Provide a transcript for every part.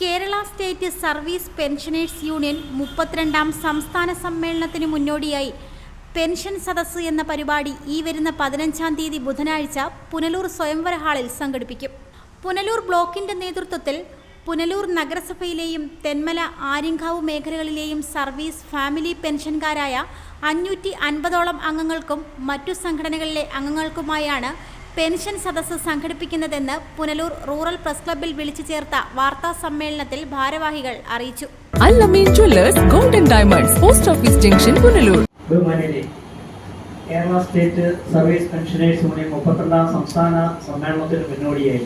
Kerala state service pensioners union മുപ്പത്തിരണ്ടാം സംസ്ഥാന സമ്മേളനത്തിന് മുന്നോടിയായി പെൻഷൻ സദസ്സ് എന്ന പരിപാടി ഈ വരുന്ന പതിനഞ്ചാം തീയതി ബുധനാഴ്ച പുനലൂർ സ്വയംവര ഹാളിൽ സംഘടിപ്പിക്കും. പുനലൂർ ബ്ലോക്കിന്റെ നേതൃത്വത്തിൽ പുനലൂർ നഗരസഭയിലെയും തെന്മല ആര്യങ്കാവ് മേഖലകളിലെയും സർവീസ് ഫാമിലി പെൻഷൻകാരായ അഞ്ഞൂറ്റി അൻപതോളം അംഗങ്ങൾക്കും മറ്റു സംഘടനകളിലെ അംഗങ്ങൾക്കുമായാണ് പെൻഷൻ സദസ്സ് സംഘടിപ്പിക്കുന്നതെന്ന് പുനലൂർ റൂറൽ പ്രസ് ക്ലബ്ബിൽ വിളിച്ചു ചേർത്ത വാർത്താ സമ്മേളനത്തിൽ ഭാരവാഹികൾ അറിയിച്ചു. Allameen jewellers golden diamonds post office junction Punalur. Kerala state service pensioners union മുപ്പത്തിരണ്ടാം സംസ്ഥാന സമ്മേളനത്തിന് മുന്നോടിയായി.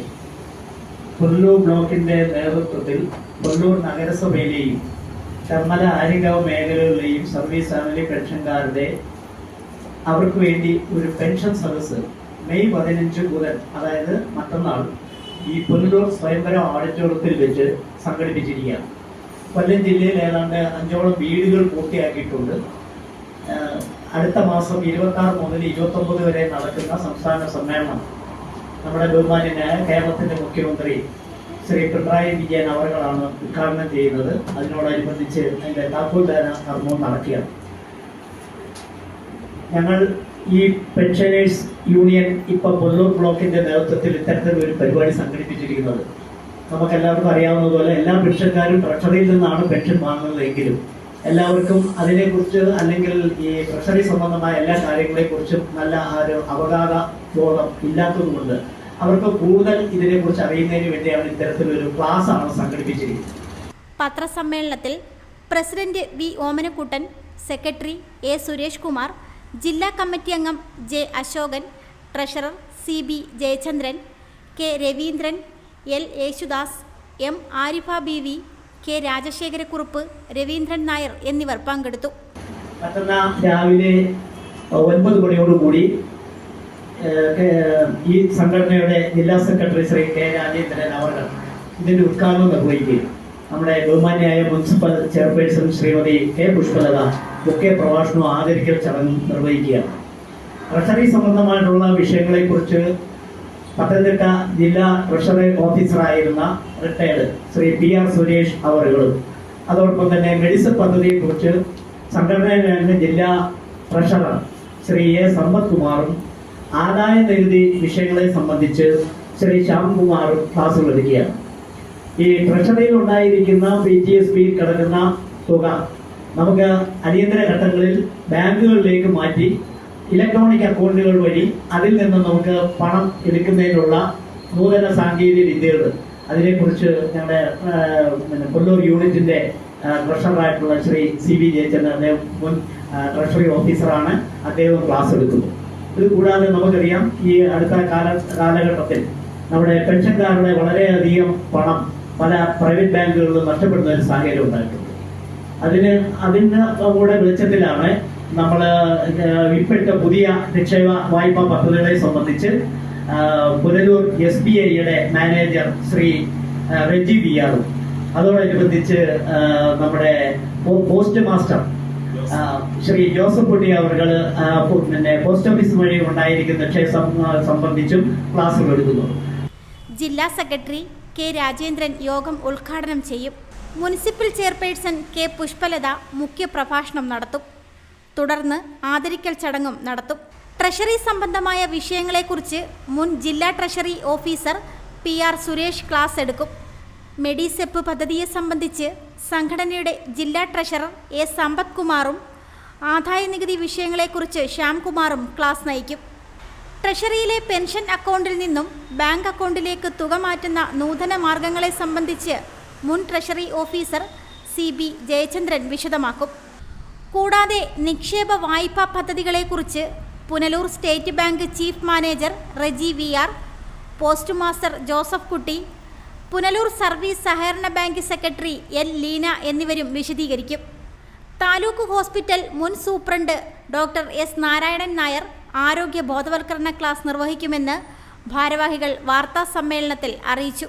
പുല്ലൂർ ബ്ലോക്കിന്റെ നേതൃത്വത്തിൽ പുല്ലൂർ നഗരസഭയിലെയും ചർമ്മല ആര്യങ്കാവ് മേഖലകളിലെയും സർവീസ് ഫാമിലി പെൻഷൻകാരുടെ അവർക്ക് വേണ്ടി ഒരു പെൻഷൻ സദസ്സ് മെയ് പതിനഞ്ച് മുതൽ അതായത് മറ്റന്നാൾ ഈ പുനലൂർ സ്വയംവരം ഓഡിറ്റോറിയത്തിൽ വെച്ച് സംഘടിപ്പിച്ചിരിക്കുകയാണ്. കൊല്ലം ജില്ലയിൽ ഏതാണ്ട് അഞ്ചോളം വീടുകൾ പൂർത്തിയാക്കിയിട്ടുണ്ട്. അടുത്ത മാസം ഇരുപത്തി ആറ് മുതൽ ഇരുപത്തി ഒമ്പത് വരെ നടക്കുന്ന സംസ്ഥാന സമ്മേളനം നമ്മുടെ ബഹുമാന്യനായ കേരളത്തിന്റെ മുഖ്യമന്ത്രി ശ്രീ പിണറായി വിജയൻ അവറുകളാണ് ഉദ്ഘാടനം ചെയ്യുന്നത്. അതിനോടനുബന്ധിച്ച് അതിന്റെ താക്കോൽദാന കർമ്മവും നടക്കുകയാണ്. ഞങ്ങൾ ഈ പെൻഷനേഴ്സ് യൂണിയൻ ഇപ്പൊ പുല്ലൂർ ബ്ലോക്കിന്റെ നേതൃത്വത്തിൽ ഇത്തരത്തിലൊരു പരിപാടി സംഘടിപ്പിച്ചിരിക്കുന്നത്. നമുക്ക് എല്ലാവർക്കും അറിയാവുന്നതുപോലെ എല്ലാ പെൻഷൻകാരും ട്രഷറിയിൽ നിന്നാണ് പെൻഷൻ വാങ്ങുന്നതെങ്കിലും എല്ലാവർക്കും അതിനെക്കുറിച്ച് അല്ലെങ്കിൽ ഈ ട്രഷറി സംബന്ധമായ എല്ലാ കാര്യങ്ങളെക്കുറിച്ചും നല്ല ഒരു അവഗാഹ ബോധം ഇല്ലാത്തതുകൊണ്ട് അവർക്ക് കൂടുതൽ ഇതിനെക്കുറിച്ച് അറിയുന്നതിന് വേണ്ടിയാണ് ഇത്തരത്തിലൊരു ക്ലാസ് ആണ് സംഘടിപ്പിച്ചിരിക്കുന്നത്. പത്രസമ്മേളനത്തിൽ president V Omanakuttan secretary A Suresh Kumar ജില്ലാ കമ്മിറ്റി അംഗം J Ashokan treasurer C B Jayachandran K Raveendran L Yesudas M Arifa B V K Rajasekharakurup Raveendran Nair എന്നിവർ പങ്കെടുത്തു. രാവിലെ ഒൻപത് മണിയോടുകൂടി ഈ സംഘടനയുടെ ജില്ലാ സെക്രട്ടറി ശ്രീ കെ രാജേന്ദ്രൻ അവർ ഇതിന്റെ ഉദ്ഘാടനം നിർവഹിക്കുകയും നമ്മുടെ ബഹുമാന്യായ municipal chairperson Shrimati K Pushpalatha മുഖ്യ പ്രഭാഷണം ആദരിക്കൽ ചടങ്ങ് നിർവഹിക്കുകയാണ്. ട്രഷറി സംബന്ധമായിട്ടുള്ള വിഷയങ്ങളെക്കുറിച്ച് പത്തനംതിട്ട ജില്ലാ treasury ഓഫീസറായിരുന്ന retired Shri P R Suresh അവറുകളും അതോടൊപ്പം തന്നെ മെഡിസിൻ പദ്ധതിയെക്കുറിച്ച് സംഘടനയിലെ ജില്ലാ ട്രഷറർ ശ്രീ എ സമ്പത് കുമാറും ആദായ നികുതി വിഷയങ്ങളെ സംബന്ധിച്ച് ശ്രീ ശ്യാംകുമാറും ക്ലാസ്സുകൾ എടുക്കുകയാണ് ഈ ട്രഷറിയിൽ ഉണ്ടായിരിക്കുന്ന പി ടി എസ് ബിയിൽ കിടക്കുന്ന തുക നമുക്ക് അടിയന്തര ഘട്ടങ്ങളിൽ ബാങ്കുകളിലേക്ക് മാറ്റി ഇലക്ട്രോണിക് അക്കൗണ്ടുകൾ വഴി അതിൽ നിന്ന് നമുക്ക് പണം എടുക്കുന്നതിനുള്ള നൂതന സാങ്കേതിക വിദ്യകൾ. അതിനെക്കുറിച്ച് ഞങ്ങളുടെ കൊല്ലൂർ യൂണിറ്റിന്റെ ട്രഷറായിട്ടുള്ള ശ്രീ സി വി ജയചന്ദ്രൻ അദ്ദേഹം മുൻ ട്രഷറി ഓഫീസറാണ്. അദ്ദേഹം ക്ലാസ് എടുക്കുന്നു ഇത് കൂടാതെ നമുക്കറിയാം ഈ അടുത്ത കാല കാലഘട്ടത്തിൽ നമ്മുടെ പെൻഷൻകാരുടെ വളരെയധികം പണം പല പ്രൈവറ്റ് ബാങ്കുകളിലും നഷ്ടപ്പെടുന്ന ഒരു സാഹചര്യം ഉണ്ടായിട്ടുണ്ട്. അതിന് അതിന് കൂടെ വെളിച്ചത്തിലാണ് നമ്മൾ ഇപ്പോഴത്തെ പുതിയ നിക്ഷേപ വായ്പാ പദ്ധതികളെ സംബന്ധിച്ച് പുനലൂർ എസ് ബി ഐയുടെ മാനേജർ ശ്രീ റെജി ബി ആറും. അതോടനുബന്ധിച്ച് നമ്മുടെ പോസ്റ്റ് മാസ്റ്റർ ശ്രീ ജോസഫ് കുട്ടി അവർ പിന്നെ പോസ്റ്റ് ഓഫീസ് വഴി ഉണ്ടായിരിക്കുന്ന ക്ഷേത്രം സംബന്ധിച്ചും ക്ലാസ്സുകൾ എടുക്കുന്നു ജില്ലാ സെക്രട്ടറി കെ രാജേന്ദ്രൻ യോഗം ഉദ്ഘാടനം ചെയ്യും. മുനിസിപ്പൽ ചെയർപേഴ്സൺ കെ പുഷ്പലത മുഖ്യപ്രഭാഷണം നടത്തും. തുടർന്ന് ആദരിക്കൽ ചടങ്ങും നടത്തും. ട്രഷറി സംബന്ധമായ വിഷയങ്ങളെക്കുറിച്ച് മുൻ ജില്ലാ treasury officer P R Suresh class എടുക്കും. മെഡിസെപ്പ് പദ്ധതിയെ സംബന്ധിച്ച് സംഘടനയുടെ ജില്ലാ ട്രഷറർ എ സമ്പത് കുമാറും ആദായനികുതി വിഷയങ്ങളെക്കുറിച്ച് ശ്യാംകുമാറും ക്ലാസ് നയിക്കും. ട്രഷറിയിലെ പെൻഷൻ അക്കൗണ്ടിൽ നിന്നും ബാങ്ക് അക്കൗണ്ടിലേക്ക് തുക മാറ്റുന്ന നൂതന മാർഗങ്ങളെ സംബന്ധിച്ച് മുൻ treasury officer C B Jayachandran വിശദമാക്കും. കൂടാതെ നിക്ഷേപ വായ്പാ പദ്ധതികളെക്കുറിച്ച് Punalur state bank chief manager Reji V R post master Joseph Kutty Punalur service സഹകരണ ബാങ്ക് സെക്രട്ടറി എൽ ലീന എന്നിവരും വിശദീകരിക്കും. താലൂക്ക് ഹോസ്പിറ്റൽ മുൻ superintendent doctor S Narayanan Nair ആരോഗ്യ ബോധവൽക്കരണ ക്ലാസ് നിർവഹിക്കുമെന്ന് ഭാരവാഹികൾ വാർത്താ സമ്മേളനത്തിൽ അറിയിച്ചു.